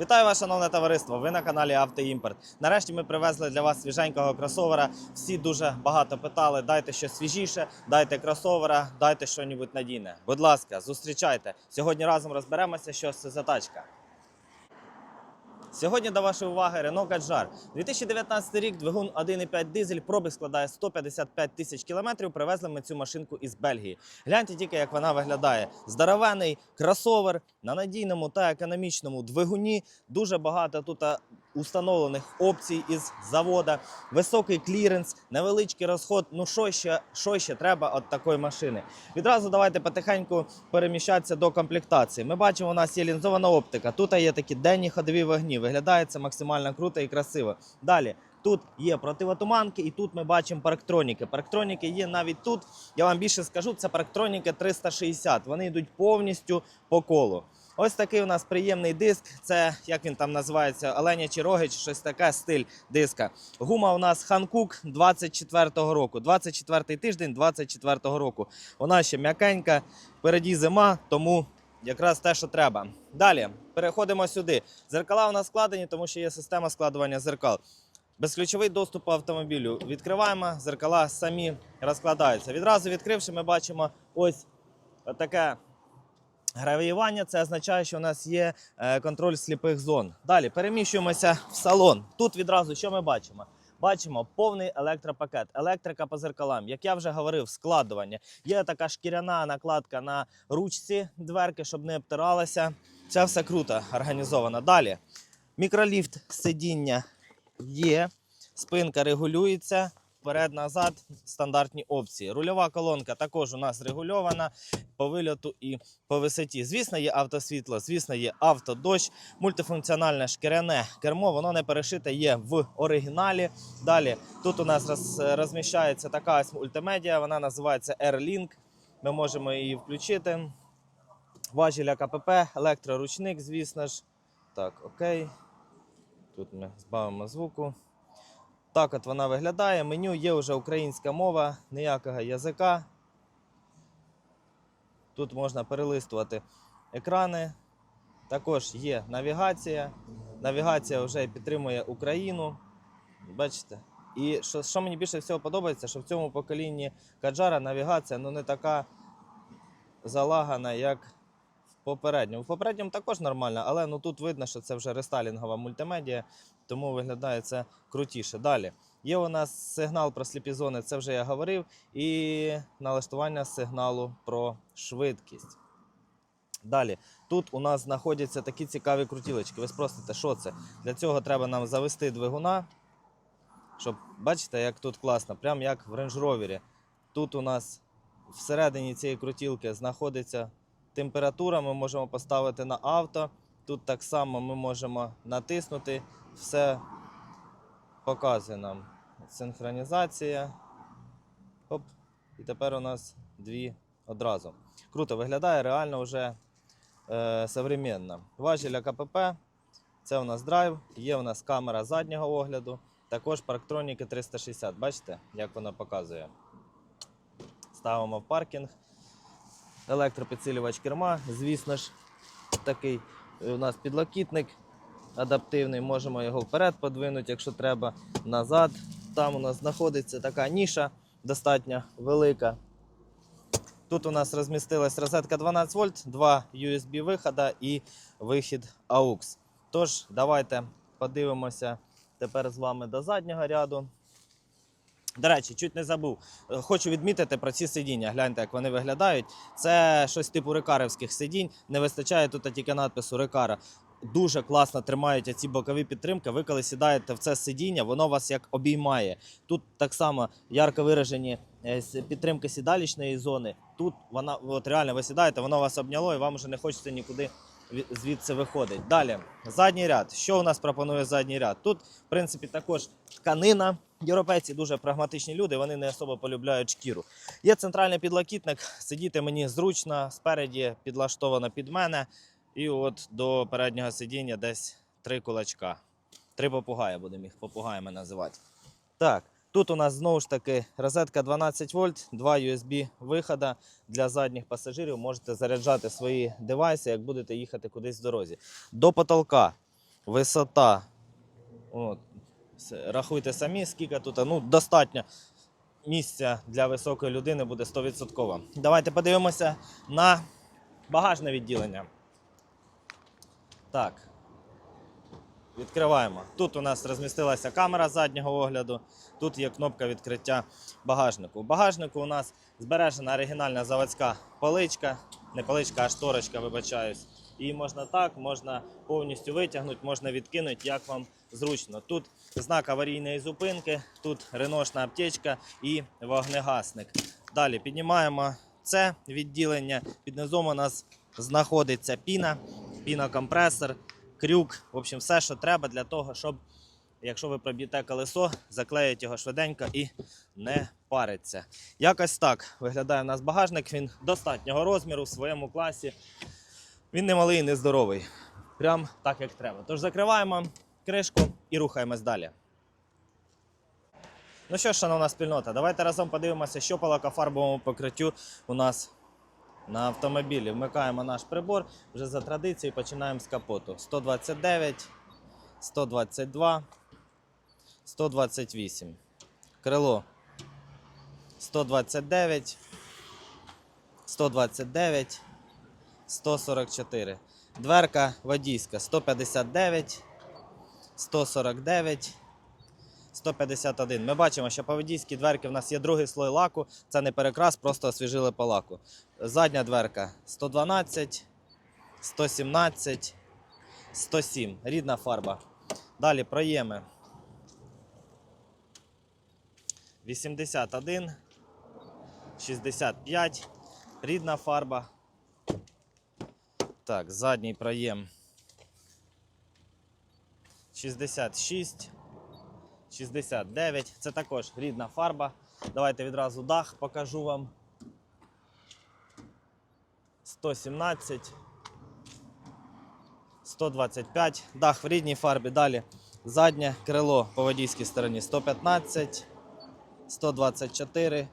Вітаю вас, шановне товариство! Ви на каналі Автоімпорт. Нарешті ми привезли для вас свіженького кросовера. Всі дуже багато питали: дайте щось свіжіше, дайте кросовера, дайте щось надійне. Будь ласка, зустрічайте. Сьогодні разом розберемося, що це за тачка. Сьогодні до вашої уваги Renault Kadjar. 2019 рік, двигун 1,5 дизель, пробіг складає 155 тисяч кілометрів. Привезли ми цю машинку із Бельгії. Гляньте тільки, як вона виглядає. Здоровений кросовер на надійному та економічному двигуні. Дуже багато тут установлених опцій із завода, високий кліренс, невеличкий розход. Ну що ще, що ще треба від такої машини? Відразу давайте потихеньку переміщатися до комплектації. Ми бачимо, у нас є лінзована оптика. Тут є такі денні ходові вогні. Виглядає це максимально круто і красиво. Далі. Тут є противотуманки, і тут ми бачимо парктроніки. Парктроніки є навіть тут. Я вам більше скажу, це парктроніки 360. Вони йдуть повністю по колу. Ось такий у нас приємний диск. Це як він там називається, оленячі роги чи щось таке стиль диска. Гума у нас Hankook 24-го року. 24-й тиждень 24-го року. Вона ще м'якенька, впереді зима, тому якраз те, що треба. Далі переходимо сюди. Зеркала у нас складені, тому що є система складування зеркал. Безключовий доступ по автомобілю. Відкриваємо, зеркала самі розкладаються. Відразу відкривши, ми бачимо ось таке гравіювання. Це означає, що у нас є е, контроль сліпих зон. Далі переміщуємося в салон. Тут відразу що ми бачимо? Бачимо повний електропакет, електрика по зеркалам. Як я вже говорив, складування. Є така шкіряна накладка на ручці дверки, щоб не обтиралася. Це все круто організовано. Далі мікроліфт сидіння є, спинка регулюється. Вперед-назад стандартні опції. Рульова колонка також у нас регульована по вильоту і по висоті. Звісно, є автосвітло, звісно, є автодощ, мультифункціональне шкіряне кермо, воно не перешите, є в оригіналі. Далі тут у нас роз, розміщається така ось мультимедіа, вона називається AirLink. Ми можемо її включити. Важіль КПП, електроручник, звісно ж. Так, окей. Тут ми збавимо звуку. Так от вона виглядає. Меню є вже українська мова, ніякого язика. Тут можна перелистувати екрани. Також є навігація. Навігація вже підтримує Україну. Бачите? І що, що мені більше всього подобається, що в цьому поколінні Каджара навігація ну, не така залагана, як в попередньому. В попередньому також нормально, але ну, тут видно, що це вже рестайлінгова мультимедіа, тому виглядає це крутіше. Далі. Є у нас сигнал про сліпі зони, це вже я говорив, і налаштування сигналу про швидкість. Далі, тут у нас знаходяться такі цікаві крутілочки. Ви спросите, що це? Для цього треба нам завести двигуна, щоб бачите, як тут класно, прям як в Range Rover. Тут у нас всередині цієї крутілки знаходиться температура, ми можемо поставити на авто. Тут так само ми можемо натиснути, все показує нам синхронізація. Оп. І тепер у нас дві одразу. Круто виглядає, реально вже е, современно. Важіль КПП, це у нас драйв, є у нас камера заднього огляду, також парктроніки 360. Бачите, як вона показує. Ставимо в паркінг. Електропідсилювач керма, звісно ж, такий у нас підлокітник адаптивний, можемо його вперед подвинути, якщо треба, назад. Там у нас знаходиться така ніша достатньо велика. Тут у нас розмістилась розетка 12 вольт, два USB виходи і вихід AUX. Тож, давайте подивимося тепер з вами до заднього ряду. До речі, чуть не забув. Е, Хочу відмітити про ці сидіння. Гляньте, як вони виглядають. Це щось типу рекарівських сидінь. Не вистачає тут тільки надпису рекара. Дуже класно тримають ці бокові підтримки. Ви коли сідаєте в це сидіння, воно вас як обіймає. Тут так само ярко виражені е, підтримки сідалічної зони. Тут вона от реально ви сідаєте, воно вас обняло і вам вже не хочеться нікуди звідси виходить. Далі, задній ряд. Що у нас пропонує задній ряд? Тут, в принципі, також тканина. Європейці дуже прагматичні люди, вони не особо полюбляють шкіру. Є центральний підлокітник, сидіти мені зручно, спереді підлаштовано під мене. І от до переднього сидіння десь три кулачка. Три попугая будемо їх попугаями називати. Так, тут у нас знову ж таки розетка 12 вольт, два USB виходи для задніх пасажирів. Можете заряджати свої девайси, як будете їхати кудись в дорозі. До потолка. висота. От. Рахуйте самі, скільки тут. Ну, достатньо місця для високої людини буде 100%. Давайте подивимося на багажне відділення. Так. Відкриваємо. Тут у нас розмістилася камера заднього огляду. Тут є кнопка відкриття багажнику. У багажнику у нас збережена оригінальна заводська поличка, не поличка, а шторочка, вибачаюсь. Її можна так, можна повністю витягнути, можна відкинути, як вам зручно. Тут знак аварійної зупинки, тут реношна аптечка і вогнегасник. Далі піднімаємо це відділення. Під низом у нас знаходиться піна, пінокомпресор, крюк. В общем, все, що треба для того, щоб, якщо ви проб'єте колесо, заклеїть його швиденько і не париться. Якось так виглядає у нас багажник. Він достатнього розміру в своєму класі. Він не малий і не здоровий. Прям так, як треба. Тож закриваємо кришку і рухаємось далі. Ну що ж, шановна спільнота, давайте разом подивимося, що по лакофарбовому покриттю у нас на автомобілі. Вмикаємо наш прибор. Вже за традицією починаємо з капоту. 129, 122, 128. Крило 129, 129, 144. Дверка водійська 159, 149, 151. Ми бачимо, що по водійській дверці в нас є другий слой лаку. Це не перекрас, просто освіжили по лаку. Задня дверка 112, 117, 107. Рідна фарба. Далі проєми. 81, 65. Рідна фарба. Так, задній проєм. 66, 69. Це також рідна фарба. Давайте відразу дах покажу вам. 117, 125. Дах в рідній фарбі. Далі заднє крило по водійській стороні 115, 124,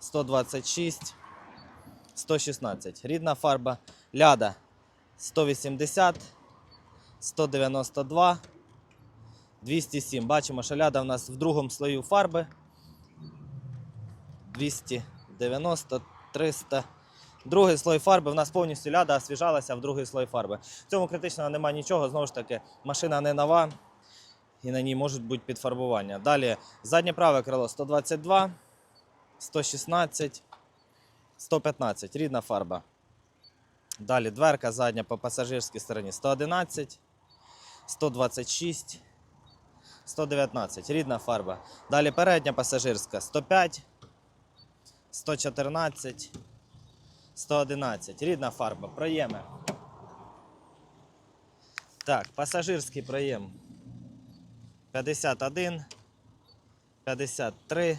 126, 116. Рідна фарба. Ляда 180, 192, 207. Бачимо, що ляда в нас в другому слою фарби. 290, 300. Другий слой фарби в нас повністю ляда освіжалася в другий слой фарби. В цьому критичного немає нічого. Знову ж таки, машина не нова і на ній можуть бути підфарбування. Далі заднє праве крило 122, 116, 115. Рідна фарба. Далі дверка задня по пасажирській стороні 111, 126, 119. Рідна фарба. Далі передня пасажирська 105, 114, 111. Рідна фарба. Проєми. Так, пасажирський проєм. 51, 53,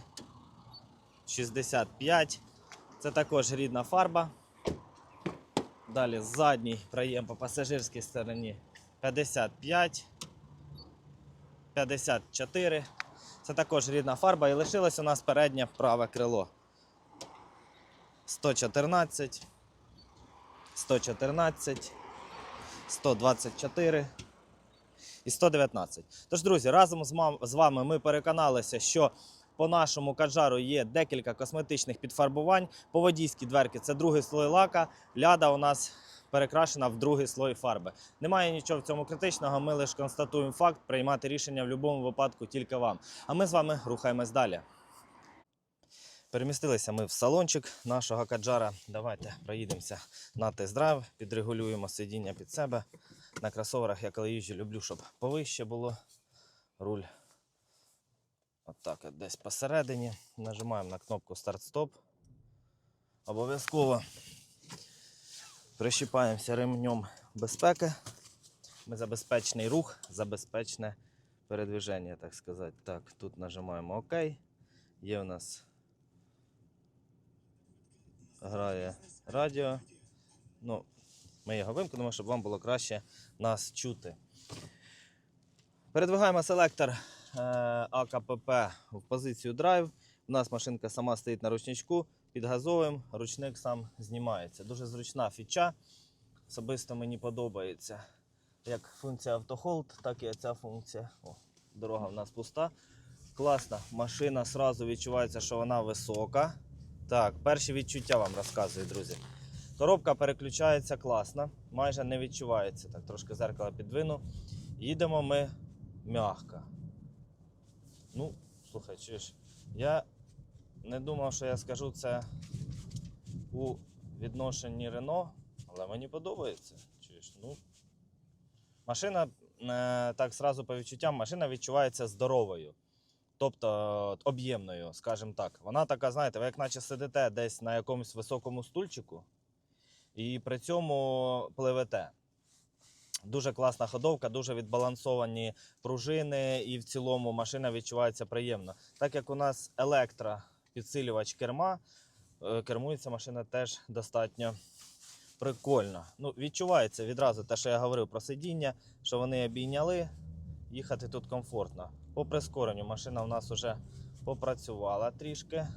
65. Це також рідна фарба. Далі задній проєм по пасажирській стороні 55, 54. Це також рідна фарба. І лишилось у нас переднє праве крило. 114, 114, 124 і 119. Тож, друзі, разом з вами ми переконалися, що по нашому каджару є декілька косметичних підфарбувань. По водійській дверці це другий слой лака. Ляда у нас перекрашена в другий слой фарби. Немає нічого в цьому критичного. Ми лише констатуємо факт, приймати рішення в будь-якому випадку тільки вам. А ми з вами рухаємось далі. Перемістилися ми в салончик нашого каджара. Давайте проїдемося на тест-драйв, підрегулюємо сидіння під себе. На кросоверах я коли їжджу, люблю, щоб повище було. Руль отак от десь посередині. Нажимаємо на кнопку старт-стоп. Обов'язково прищіпаємося ремнем безпеки. Ми за рух, за безпечне передвіження, так сказати. Так, тут нажимаємо ОК. Є у нас грає радіо. Ну, ми його вимкнемо, щоб вам було краще нас чути. Передвигаємо селектор е, АКПП в позицію драйв. У нас машинка сама стоїть на ручничку, під газовим, ручник сам знімається. Дуже зручна фіча. Особисто мені подобається. як функція автохолд, так і ця функція. О, дорога в нас пуста. Класна машина, сразу відчувається, що вона висока. Так, перші відчуття вам розказую, друзі. Коробка переключається класно, майже не відчувається. Так, трошки зеркало підвину. Їдемо ми м'ягко. Ну, слухай, чуєш, я не думав, що я скажу це у відношенні Рено, але мені подобається. Чуєш, ну. Машина, е, так зразу по відчуттям, машина відчувається здоровою. Тобто об'ємною, скажімо так. Вона така, знаєте, ви як наче сидите десь на якомусь високому стульчику і при цьому пливете. Дуже класна ходовка, дуже відбалансовані пружини, і в цілому машина відчувається приємно. Так як у нас електропідсилювач керма, е, кермується машина теж достатньо прикольно. Ну, відчувається відразу те, що я говорив про сидіння, що вони обійняли, їхати тут комфортно. По прискоренню машина у нас вже попрацювала трішки,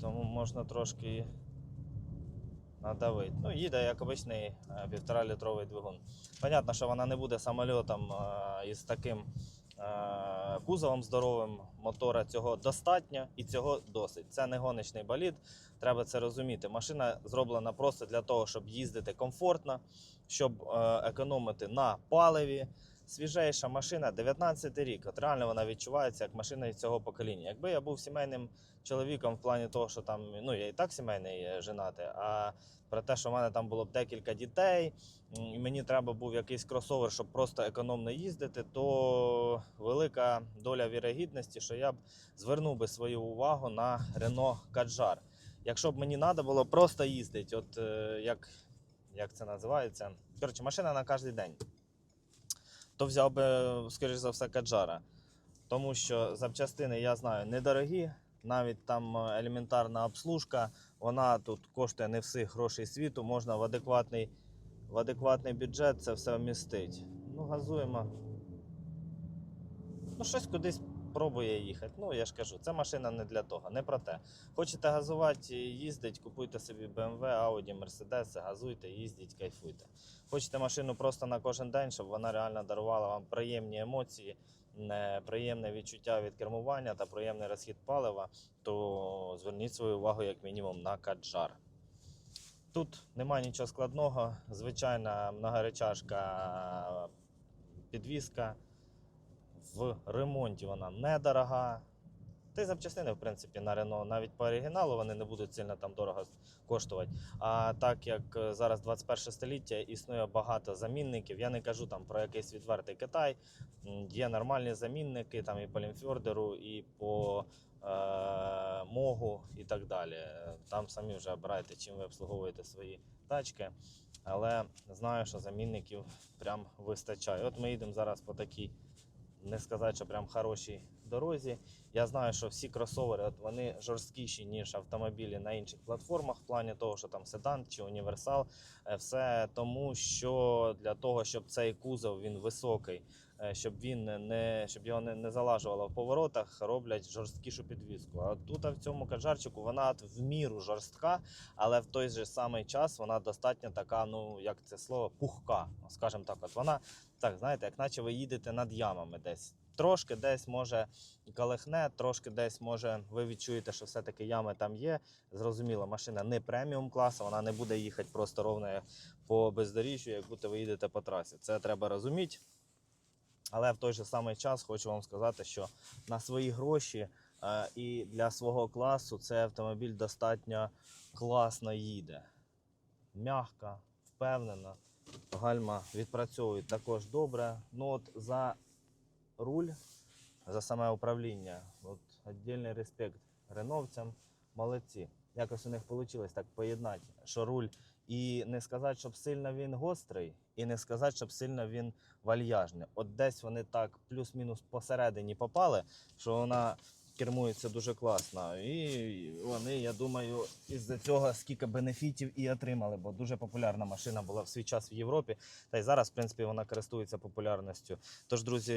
тому можна трошки надавити. Ну, їде як обичний е, півтора-літровий двигун. Понятно, що вона не буде самольотом е, із таким е, кузовом здоровим. Мотора цього достатньо і цього досить. Це не гоночний болід, треба це розуміти. Машина зроблена просто для того, щоб їздити комфортно, щоб е, економити на паливі. Свіжейша машина, 19 рік. От реально вона відчувається як машина із цього покоління. Якби я був сімейним чоловіком в плані того, що там, ну я і так сімейний е, женатий, а про те, що в мене там було б декілька дітей, і мені треба був якийсь кросовер, щоб просто економно їздити, то велика доля вірогідності, що я б звернув би свою увагу на Renault Kadjar. Якщо б мені треба було просто їздити, от е, як, як це називається? Коротше, машина на кожен день. То взяв би, скоріш за все, Каджара. Тому що запчастини, я знаю, недорогі, навіть там е, елементарна обслужка, вона тут коштує не всіх грошей світу, можна в адекватний, в адекватний бюджет це все вмістить. Ну, газуємо. Ну, щось кудись пробує їхати. Ну, я ж кажу, це машина не для того, не про те. Хочете газувати, їздить, купуйте собі BMW, Audi, Mercedes, газуйте, їздіть, кайфуйте. Хочете машину просто на кожен день, щоб вона реально дарувала вам приємні емоції, приємне відчуття від кермування та приємний розхід палива, то зверніть свою увагу як мінімум на каджар. Тут немає нічого складного, звичайна многоречашка підвіска. В ремонті вона недорога. Та й запчастини, в принципі, на Рено навіть по оригіналу вони не будуть сильно там дорого коштувати. А так як е, зараз 21 століття існує багато замінників, я не кажу там про якийсь відвертий Китай. Є нормальні замінники там і по Лімфьордеру, і по е, Могу, і так далі. Там самі вже обирайте, чим ви обслуговуєте свої тачки. Але знаю, що замінників прям вистачає. От ми їдемо зараз по такій, не сказати, що прям хорошій дорозі. Я знаю, що всі кросовери от вони жорсткіші, ніж автомобілі на інших платформах, в плані того, що там седан чи універсал. Е, Все тому, що для того, щоб цей кузов він високий, е, щоб він не щоб його не, не залажувало в поворотах, роблять жорсткішу підвіску. А тут а в цьому каджарчику вона от в міру жорстка, але в той же самий час вона достатньо така, ну як це слово, пухка. Скажімо так, от вона так, знаєте, як наче ви їдете над ямами десь. Трошки десь може калихне, трошки десь може ви відчуєте, що все-таки ями там є. Зрозуміло, машина не преміум класу, вона не буде їхати просто ровно по бездоріжжю, як будто ви їдете по трасі. Це треба розуміти. Але в той же самий час хочу вам сказати, що на свої гроші е, і для свого класу цей автомобіль достатньо класно їде. Мягко, впевнено. Гальма відпрацьовують також добре. Ну от за руль, за саме управління. От віддільний респект реновцям. Молодці. Якось у них вийшло так поєднати, що руль і не сказати, щоб сильно він гострий, і не сказати, щоб сильно він вальяжний. От десь вони так плюс-мінус посередині попали, що вона кермується дуже класно. І вони, я думаю, із-за цього скільки бенефітів і отримали, бо дуже популярна машина була в свій час в Європі. Та й зараз, в принципі, вона користується популярністю. Тож, друзі,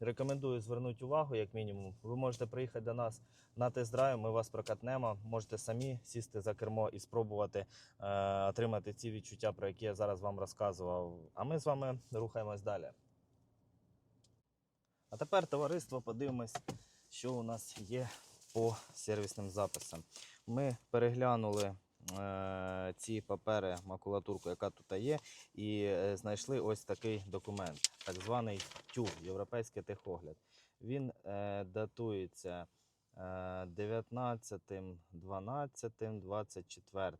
рекомендую звернути увагу, як мінімум. Ви можете приїхати до нас на тест-драйв, ми вас прокатнемо. Можете самі сісти за кермо і спробувати е, отримати ці відчуття, про які я зараз вам розказував. А ми з вами рухаємось далі. А тепер, товариство, подивимось, що у нас є по сервісним записам. Ми переглянули е, ці папери, макулатурку, яка тут є, і е, знайшли ось такий документ, так званий ТЮ, Європейський техогляд. Він е, датується е, 19, 12, 24.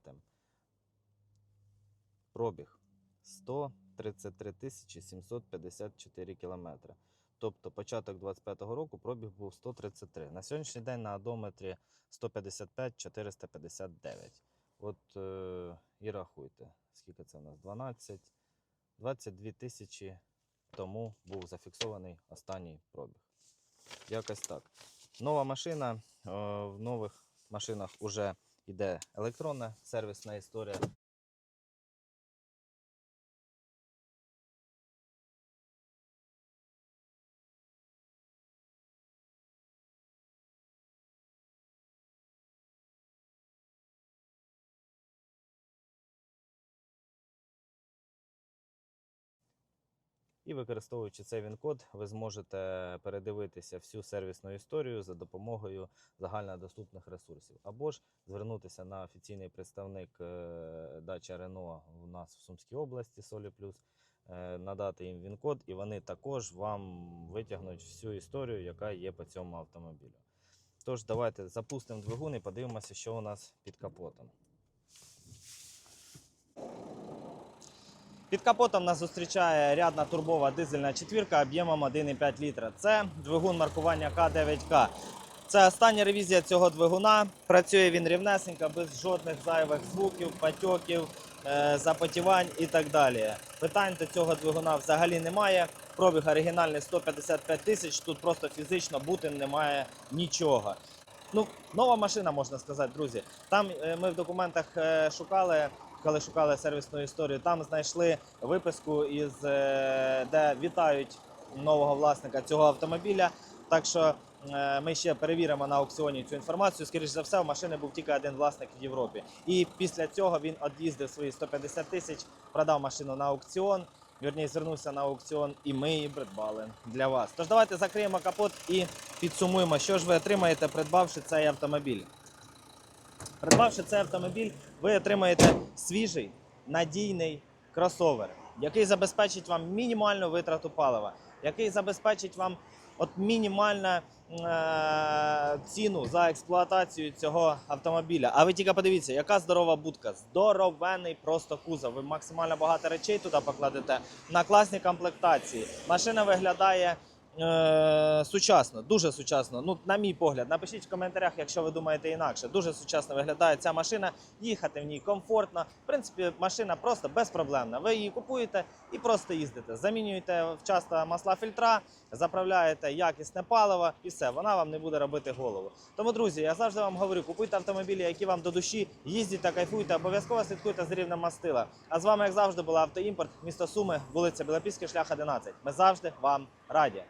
Пробіг 133 754 кілометри. Тобто початок 25-го року пробіг був 133. На сьогоднішній день на одометрі 155 459. От е, і рахуйте, скільки це у нас? 12, 22 тисячі тому був зафіксований останній пробіг. Якось так. Нова машина. Е, в нових машинах вже йде електронна сервісна історія. І використовуючи цей він-код, ви зможете передивитися всю сервісну історію за допомогою загальнодоступних ресурсів. Або ж звернутися на офіційний представник е, дача Рено у нас в Сумській області Солі Плюс, е, надати їм він-код, і вони також вам витягнуть всю історію, яка є по цьому автомобілю. Тож, давайте запустимо двигун і подивимося, що у нас під капотом. Під капотом нас зустрічає рядна турбова дизельна четвірка об'ємом 1,5 літра. Це двигун маркування К9К. Це остання ревізія цього двигуна. Працює він рівнесенько, без жодних зайвих звуків, патьоків, е, запотівань і так далі. Питань до цього двигуна взагалі немає. Пробіг оригінальний 155 тисяч. Тут просто фізично бути немає нічого. Ну, нова машина, можна сказати, друзі. Там е, ми в документах е, шукали коли шукали сервісну історію, там знайшли виписку, із, е, де вітають нового власника цього автомобіля. Так що е, ми ще перевіримо на аукціоні цю інформацію. Скоріше за все, у машини був тільки один власник в Європі. І після цього він од'їздив свої 150 тисяч, продав машину на аукціон. Вірніше, звернувся на аукціон, і ми її придбали для вас. Тож давайте закриємо капот і підсумуємо, що ж ви отримаєте, придбавши цей автомобіль. Придбавши цей автомобіль, ви отримаєте свіжий надійний кросовер, який забезпечить вам мінімальну витрату палива, який забезпечить вам от мінімальну е- ціну за експлуатацію цього автомобіля. А ви тільки подивіться, яка здорова будка, здоровенний просто кузов. Ви максимально багато речей туди покладете на класній комплектації. Машина виглядає. Е, сучасно, дуже сучасно. Ну, на мій погляд, напишіть в коментарях, якщо ви думаєте інакше. Дуже сучасно виглядає ця машина. Їхати в ній комфортно. В принципі, машина просто безпроблемна. Ви її купуєте і просто їздите. Замінюєте вчасно масла фільтра, заправляєте якісне паливо і все. Вона вам не буде робити голову. Тому, друзі, я завжди вам говорю: купуйте автомобілі, які вам до душі, їздіть та кайфуйте, обов'язково слідкуйте з рівнем мастила. А з вами, як завжди, була автоімпорт, місто Суми, вулиця Білопільський, шлях 11. Ми завжди вам раді.